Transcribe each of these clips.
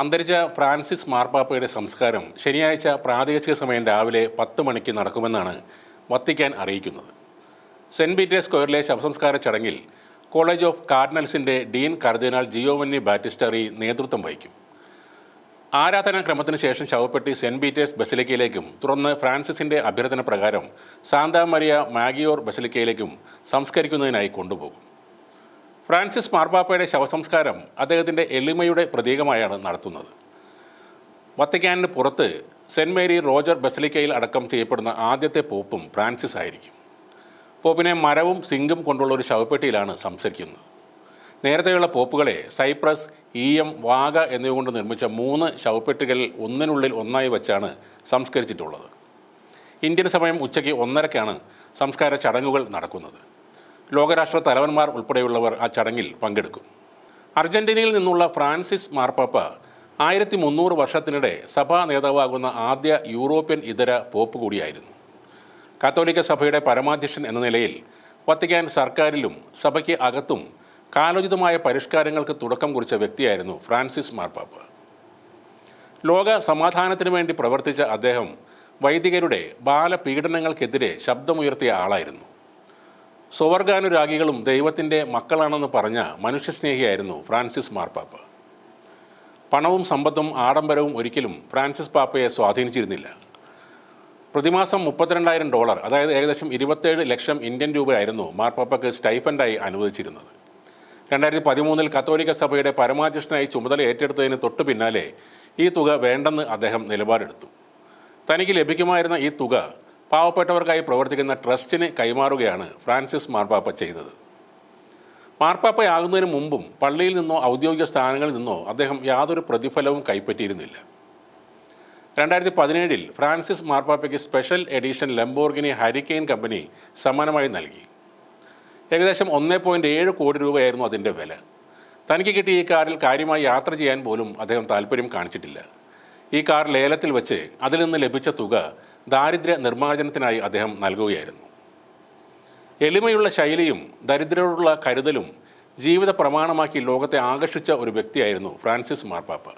അന്തരിച്ച ഫ്രാൻസിസ് മാർപ്പാപ്പയുടെ സംസ്കാരം ശനിയാഴ്ച പ്രാദേശിക സമയം രാവിലെ പത്ത് മണിക്ക് നടക്കുമെന്നാണ് വത്തിക്കാൻ അറിയിക്കുന്നത്. സെന്റ് പീറ്റേഴ്സ് സ്ക്വയറിലെ ശവസംസ്കാര ചടങ്ങിൽ കോളേജ് ഓഫ് കാർഡിനൽസിന്റെ ഡീൻ കർദിനാൾ ജിയോവന്നി ബാറ്റിസ്റ്ററി നേതൃത്വം വഹിക്കും. ആരാധനാക്രമത്തിന് ശേഷം ശവപ്പെട്ടി സെന്റ് പീറ്റേഴ്സ് ബസിലിക്കയിലേക്കും തുടർന്ന് ഫ്രാൻസിസിന്റെ അഭ്യർത്ഥന പ്രകാരം സാന്താ മരിയ മാഗിയോർ ബസിലിക്കയിലേക്കും സംസ്കരിക്കുന്നതിനായി കൊണ്ടുപോകും. ഫ്രാൻസിസ് മാർപ്പാപ്പയുടെ ശവസംസ്കാരം അദ്ദേഹത്തിന്റെ എളിമയുടെ പ്രതീകമായാണ് നടത്തുന്നത്. വത്തിക്കാനിന് പുറത്ത് സെന്റ് മേരി റോജർ ബസലിക്കയിൽ അടക്കം ചെയ്യപ്പെടുന്ന ആദ്യത്തെ പോപ്പും ഫ്രാൻസിസ് ആയിരിക്കും. പോപ്പിനെ മരവും സിങ്കും കൊണ്ടുള്ള ഒരു ശവപ്പെട്ടിയിലാണ് സംസ്കരിക്കുന്നത് നേരത്തെയുള്ള പോപ്പുകളെ സൈപ്രസ് ഈയം വാഗ എന്നിവ കൊണ്ട് നിർമ്മിച്ച മൂന്ന് ശവപ്പെട്ടികളിൽ ഒന്നിനുള്ളിൽ ഒന്നായി വച്ചാണ് സംസ്കരിച്ചിട്ടുള്ളത്. ഇന്ത്യൻ സമയം ഉച്ചയ്ക്ക് ഒന്നരക്കാണ് സംസ്കാര ചടങ്ങുകൾ നടക്കുന്നത്. ലോകരാഷ്ട്ര തലവന്മാർ ഉൾപ്പെടെയുള്ളവർ ആ ചടങ്ങിൽ പങ്കെടുക്കും. അർജന്റീനയിൽ നിന്നുള്ള ഫ്രാൻസിസ് മാർപ്പാപ്പ ആയിരത്തി മുന്നൂറ് വർഷത്തിനിടെ സഭാ നേതാവാകുന്ന ആദ്യ യൂറോപ്യൻ ഇതര പോപ്പ് കൂടിയായിരുന്നു. കാത്തോലിക്ക സഭയുടെ പരമാധ്യക്ഷൻ എന്ന നിലയിൽ വത്തിക്കാൻ സർക്കാരിലും സഭയ്ക്ക് അകത്തും കാലോചിതമായ പരിഷ്കാരങ്ങൾക്ക് തുടക്കം കുറിച്ച വ്യക്തിയായിരുന്നു ഫ്രാൻസിസ് മാർപ്പാപ്പ. ലോക സമാധാനത്തിനു വേണ്ടി പ്രവർത്തിച്ച അദ്ദേഹം വൈദികരുടെ ബാലപീഡനങ്ങൾക്കെതിരെ ശബ്ദമുയർത്തിയ ആളായിരുന്നു. സ്വവർഗാനുരാഗികളും ദൈവത്തിന്റെ മക്കളാണെന്ന് പറഞ്ഞ മനുഷ്യസ്നേഹിയായിരുന്നു ഫ്രാൻസിസ് മാർപ്പാപ്പ. പണവും സമ്പത്തും ആഡംബരവും ഒരിക്കലും ഫ്രാൻസിസ് പാപ്പയെ സ്വാധീനിച്ചിരുന്നില്ല. പ്രതിമാസം മുപ്പത്തിരണ്ടായിരം ഡോളർ അതായത് ഏകദേശം ഇരുപത്തേഴ് ലക്ഷം ഇന്ത്യൻ രൂപയായിരുന്നു മാർപ്പാപ്പയ്ക്ക് സ്റ്റൈഫൻഡായി അനുവദിച്ചിരുന്നത്. രണ്ടായിരത്തി പതിമൂന്നിൽ കത്തോലിക്ക സഭയുടെ പരമാധ്യക്ഷനായി ചുമതല ഏറ്റെടുത്തതിന് തൊട്ടു പിന്നാലെ ഈ തുക വേണ്ടെന്ന് അദ്ദേഹം നിലപാടെടുത്തു. തനിക്ക് ലഭിക്കുമായിരുന്ന ഈ തുക പാവപ്പെട്ടവർക്കായി പ്രവർത്തിക്കുന്ന ട്രസ്റ്റിന് കൈമാറുകയാണ് ഫ്രാൻസിസ് മാർപ്പാപ്പ ചെയ്തത്. മാർപ്പാപ്പയാകുന്നതിന് മുമ്പും പള്ളിയിൽ നിന്നോ ഔദ്യോഗിക സ്ഥാനങ്ങളിൽ നിന്നോ അദ്ദേഹം യാതൊരു പ്രതിഫലവും കൈപ്പറ്റിയിരുന്നില്ല. രണ്ടായിരത്തി പതിനേഴിൽ Francis മാർപ്പാപ്പയ്ക്ക് special edition Lamborghini Huracan company സമ്മാനമായി നൽകി. ഏകദേശം ഒന്നേ പോയിന്റ് ഏഴ് കോടി രൂപയായിരുന്നു അതിന്റെ വില. തനിക്ക് കിട്ടിയ ഈ കാറിൽ കാര്യമായി യാത്ര ചെയ്യാൻ പോലും അദ്ദേഹം താല്പര്യം കാണിച്ചിട്ടില്ല. ഈ കാർ ലേലത്തിൽ വെച്ച് അതിൽ നിന്ന് ലഭിച്ച തുക ദാരിദ്ര്യ നിർമ്മാർജനത്തിനായി അദ്ദേഹം നൽകുകയായിരുന്നു. എളിമയുള്ള ശൈലിയും ദരിദ്രരോടുള്ള കരുതലും ജീവിത പ്രമാണമാക്കി ലോകത്തെ ആകർഷിച്ച ഒരു വ്യക്തിയായിരുന്നു ഫ്രാൻസിസ് മാർപ്പാപ്പ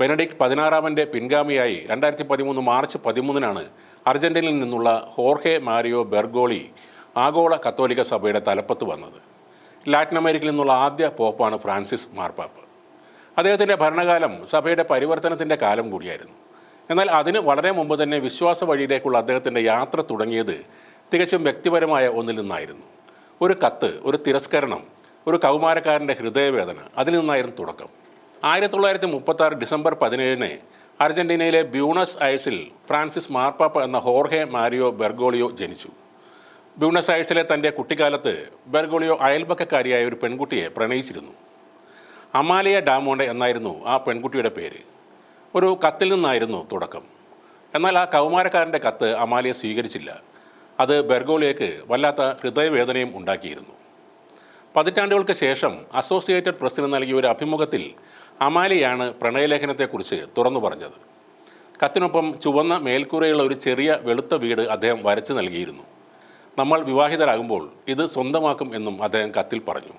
ബെനഡിക്ട് പതിനാറാമന്റെ പിൻഗാമിയായി രണ്ടായിരത്തി പതിമൂന്ന് മാർച്ച് പതിമൂന്നിനാണ് അർജന്റീനയിൽ നിന്നുള്ള ഹോർഹെ മാരിയോ ബെർഗോളി ആഗോള കത്തോലിക്ക സഭയുടെ തലപ്പത്ത് വന്നത്. ലാറ്റിൻ അമേരിക്കയിൽ നിന്നുള്ള ആദ്യ പോപ്പാണ് ഫ്രാൻസിസ് മാർപ്പാപ്പ് അദ്ദേഹത്തിന്റെ ഭരണകാലം സഭയുടെ പരിവർത്തനത്തിന്റെ കാലം കൂടിയായിരുന്നു. എന്നാൽ അതിന് വളരെ മുമ്പ് തന്നെ വിശ്വാസ വഴിയിലേക്കുള്ള അദ്ദേഹത്തിന്റെ യാത്ര തുടങ്ങിയത് തികച്ചും വ്യക്തിപരമായ ഒന്നിൽ നിന്നായിരുന്നു. ഒരു കത്ത് ഒരു തിരസ്കരണം ഒരു കൗമാരക്കാരന്റെ ഹൃദയവേദന അതിൽ നിന്നായിരുന്നു തുടക്കം. ആയിരത്തി തൊള്ളായിരത്തി മുപ്പത്തി ഡിസംബർ പതിനേഴിന് അർജന്റീനയിലെ ബ്യൂണസ് ഐസിൽ ഫ്രാൻസിസ് മാർപ്പാപ്പ എന്ന ഹോർഹെ മാരിയോ ബെർഗോളിയോ ജനിച്ചു. ബ്യൂണസ് ഐസിലെ തന്റെ കുട്ടിക്കാലത്ത് ബെർഗോളിയോ അയൽപക്കക്കാരിയായ ഒരു പെൺകുട്ടിയെ പ്രണയിച്ചിരുന്നു. അമാലിയ ഡാമോണ്ട എന്നായിരുന്നു ആ പെൺകുട്ടിയുടെ പേര്. ഒരു കത്തിൽ നിന്നായിരുന്നു തുടക്കം. എന്നാൽ ആ കൗമാരക്കാരന്റെ കത്ത് അമാലിയ സ്വീകരിച്ചില്ല. അത് ബെർഗോളിയക്ക് വല്ലാത്ത ഹൃദയവേദനയും ഉണ്ടാക്കിയിരുന്നു. പതിറ്റാണ്ടുകൾക്ക് ശേഷം അസോസിയേറ്റഡ് പ്രസ്സിന് നൽകിയ ഒരു അഭിമുഖത്തിൽ അമാലിയാണ് പ്രണയലേഖനത്തെക്കുറിച്ച് തുറന്നു പറഞ്ഞത്. കത്തിനൊപ്പം ചുവന്ന മേൽക്കൂരയുള്ള ഒരു ചെറിയ വെളുത്ത വീട് അദ്ദേഹം വരച്ചു നൽകിയിരുന്നു. നമ്മൾ വിവാഹിതരാകുമ്പോൾ ഇത് സ്വന്തമാക്കും എന്നും അദ്ദേഹം കത്തിൽ പറഞ്ഞു.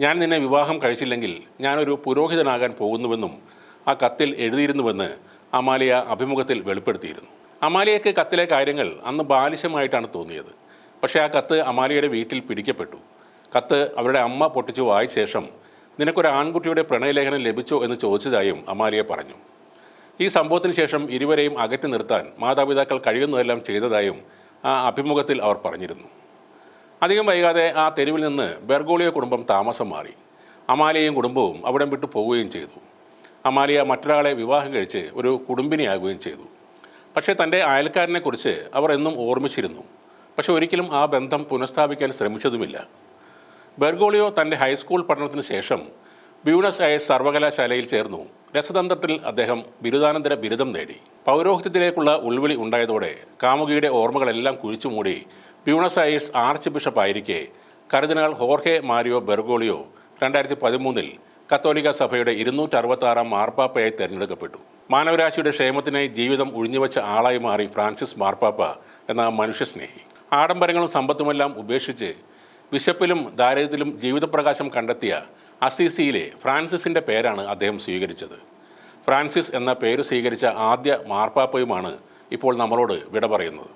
ഞാൻ നിന്നെ വിവാഹം കഴിച്ചില്ലെങ്കിൽ ഞാനൊരു പുരോഹിതനാകാൻ പോകുന്നുവെന്നും ആ കത്തിൽ എഴുതിയിരുന്നുവെന്ന് അമാലിയ അഭിമുഖത്തിൽ വെളിപ്പെടുത്തിയിരുന്നു. അമാലിയയ്ക്ക് കത്തിലെ കാര്യങ്ങൾ അന്ന് ബാലിശമായിട്ടാണ് തോന്നിയത്. പക്ഷേ ആ കത്ത് അമാലിയയുടെ വീട്ടിൽ പിടിക്കപ്പെട്ടു. കത്ത് അവരുടെ അമ്മ പൊട്ടിച്ചു വായ ശേഷം നിനക്കൊരു ആൺകുട്ടിയുടെ പ്രണയലേഖനം ലഭിച്ചോ എന്ന് ചോദിച്ചതായും അമാലിയ പറഞ്ഞു. ഈ സംഭവത്തിന് ശേഷം ഇരുവരെയും അകറ്റി നിർത്താൻ മാതാപിതാക്കൾ കഴിയുന്നതെല്ലാം ചെയ്തതായും ആ അഭിമുഖത്തിൽ അവർ പറഞ്ഞിരുന്നു. അധികം വൈകാതെ ആ തെരുവിൽ നിന്ന് ബെർഗോളിയോ കുടുംബം താമസം മാറി. അമാലിയയും കുടുംബവും അവിടം വിട്ടു പോവുകയും ചെയ്തു. അമാലിയ മറ്റൊരാളെ വിവാഹം കഴിച്ച് ഒരു കുടുംബിനിയാകുകയും ചെയ്തു. പക്ഷേ തന്റെ അയൽക്കാരനെക്കുറിച്ച് അവർ എന്നും ഓർമ്മിച്ചിരുന്നു. പക്ഷെ ഒരിക്കലും ആ ബന്ധം പുനഃസ്ഥാപിക്കാൻ ശ്രമിച്ചതുമില്ല. ബെർഗോളിയോ തന്റെ ഹൈസ്കൂൾ പഠനത്തിന് ശേഷം ബ്യൂണസ് അയസ് സർവകലാശാലയിൽ ചേർന്നു. രസതന്ത്രത്തിൽ അദ്ദേഹം ബിരുദാനന്തര ബിരുദം നേടി. പൗരോഹിത്യത്തിലേക്കുള്ള ഉൾവിളി ഉണ്ടായതോടെ കാമുകിയുടെ ഓർമ്മകളെല്ലാം കുഴിച്ചുമൂടി ബ്യൂണസ് ഐസ് ആർച്ച് ബിഷപ്പായിരിക്കെ കർദിനാൾ ഹോർഹെ മാരിയോ ബെർഗോളിയോ രണ്ടായിരത്തി പതിമൂന്നിൽ കത്തോലിക്ക സഭയുടെ ഇരുന്നൂറ്റി അറുപത്താറാം മാർപ്പാപ്പയായി തെരഞ്ഞെടുക്കപ്പെട്ടു. മാനവരാശിയുടെ ക്ഷേമത്തിനായി ജീവിതം ഒഴിഞ്ഞുവെച്ച ആളായി മാറി ഫ്രാൻസിസ് മാർപ്പാപ്പ എന്ന മനുഷ്യസ്നേഹി. ആഡംബരങ്ങളും സമ്പത്തുമെല്ലാം ഉപേക്ഷിച്ച് വിശപ്പിലും ദാരിദ്ര്യത്തിലും ജീവിതപ്രകാശം കണ്ടെത്തിയ അസീസിയിലെ ഫ്രാൻസിസിന്റെ പേരാണ് അദ്ദേഹം സ്വീകരിച്ചത്. ഫ്രാൻസിസ് എന്ന പേര് സ്വീകരിച്ച ആദ്യ മാർപ്പാപ്പയുമാണ് ഇപ്പോൾ നമ്മളോട് വിട പറയുന്നത്.